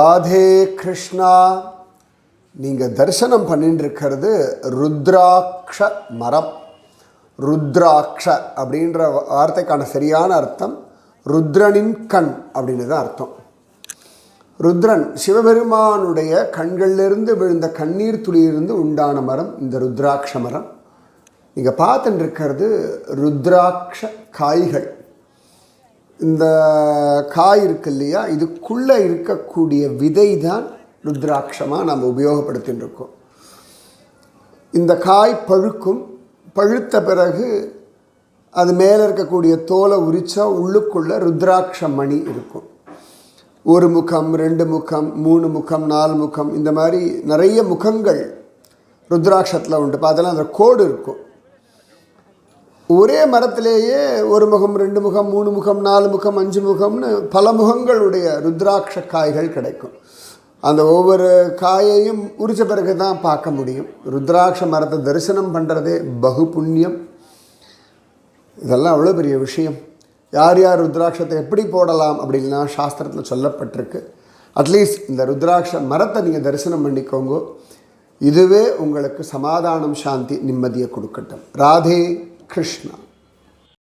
ராதே கிருஷ்ணா. நீங்கள் தரிசனம் பண்ணிட்டு இருக்கிறது ருத்ராட்ச மரம். ருத்ராட்ச அப்படின்ற வார்த்தைக்கான சரியான அர்த்தம் ருத்ரனின் கண் அப்படின்னு தான் அர்த்தம். ருத்ரன் சிவபெருமானுடைய கண்களிலிருந்து விழுந்த கண்ணீர் துளியிலிருந்து உண்டான மரம் இந்த ருத்ராட்ச மரம். நீங்கள் பார்த்துட்டு இருக்கிறது ருத்ராட்ச காய்கள். இந்த காய் இருக்கு இல்லையா இதுக்குள்ளே இருக்கக்கூடிய விதை தான் ருத்ராட்சமாக நம்ம உபயோகப்படுத்தின்னு இருக்கோம் இந்த காய் பழுக்கும் பழுத்த பிறகு அது மேலே இருக்கக்கூடிய தோலை உரிச்சா உள்ளுக்குள்ளே ருத்ராட்ச மணி இருக்கும். ஒரு முகம் ரெண்டு முகம் மூணு முகம் நாலு முகம் இந்த மாதிரி நிறைய முகங்கள் ருத்ராட்சத்தில் உண்டு. இப்போ அதெல்லாம் அந்த கோடு இருக்கும். ஒரே மரத்திலேயே ஒரு முகம் ரெண்டு முகம் மூணு முகம் நாலு முகம் அஞ்சு முகம்னு பல முகங்களுடைய ருத்ராட்ச காய்கள் கிடைக்கும். அந்த ஒவ்வொரு காயையும் உரிச்ச பிறகு தான் பார்க்க முடியும். ருத்ராட்ச மரத்தை தரிசனம் பண்ணுறதே பகு புண்ணியம். இதெல்லாம் அவ்வளோ பெரிய விஷயம். யார் யார் ருத்ராட்சத்தை எப்படி போடலாம் அப்படின்னா சாஸ்திரத்தில் சொல்லப்பட்டிருக்கு. அட்லீஸ்ட் இந்த ருத்ராட்ச மரத்தை நீங்கள் தரிசனம் பண்ணிக்கோங்க. இதுவே உங்களுக்கு சமாதானம் சாந்தி நிம்மதியை கொடுக்கட்டும். ராதே. கிருஷ்ணா